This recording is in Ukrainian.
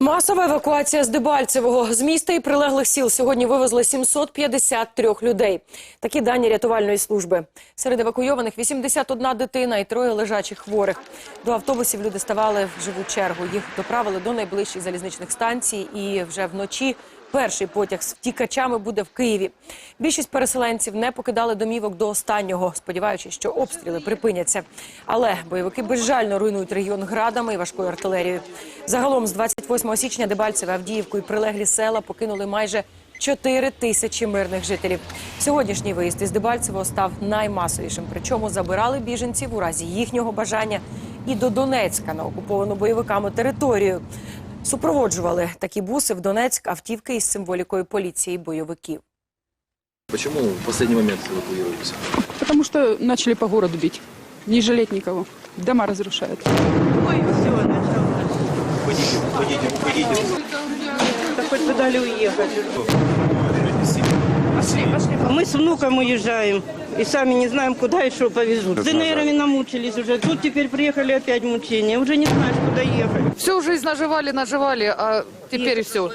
Масова евакуація з Дебальцевого з міста і прилеглих сіл сьогодні вивезли 753 людей. Такі дані рятувальної служби. Серед евакуйованих 81 дитина і троє лежачих хворих. До автобусів люди ставали в живу чергу. Їх доправили до найближчих залізничних станцій. І вже вночі перший потяг з втікачами буде в Києві. Більшість переселенців не покидали домівок до останнього, сподіваючись, що обстріли припиняться. Але бойовики безжально руйнують регіон градами і важкою артилерією. Загалом з 28 січня Дебальцеве, Авдіївку і прилеглі села покинули майже 4 тисячі мирних жителів. Сьогоднішній виїзд із Дебальцевого став наймасовішим. Причому забирали біженців у разі їхнього бажання і до Донецька на окуповану бойовиками територію. Супроводжували такі буси в Донецьк автівки із символікою поліції бойовиків. Почему в останній момент евакуювалися? Потому что начали по городу бить. Не жалеть никого. Дома разрушают. Да хоть бы дали уехать. Мы с внуком уезжаем. И сами не знаем, куда и что повезут. С ДНРами намучились уже. Тут теперь приехали опять мучения. Уже не знаешь, куда ехать. Всю жизнь наживали, наживали, а теперь все.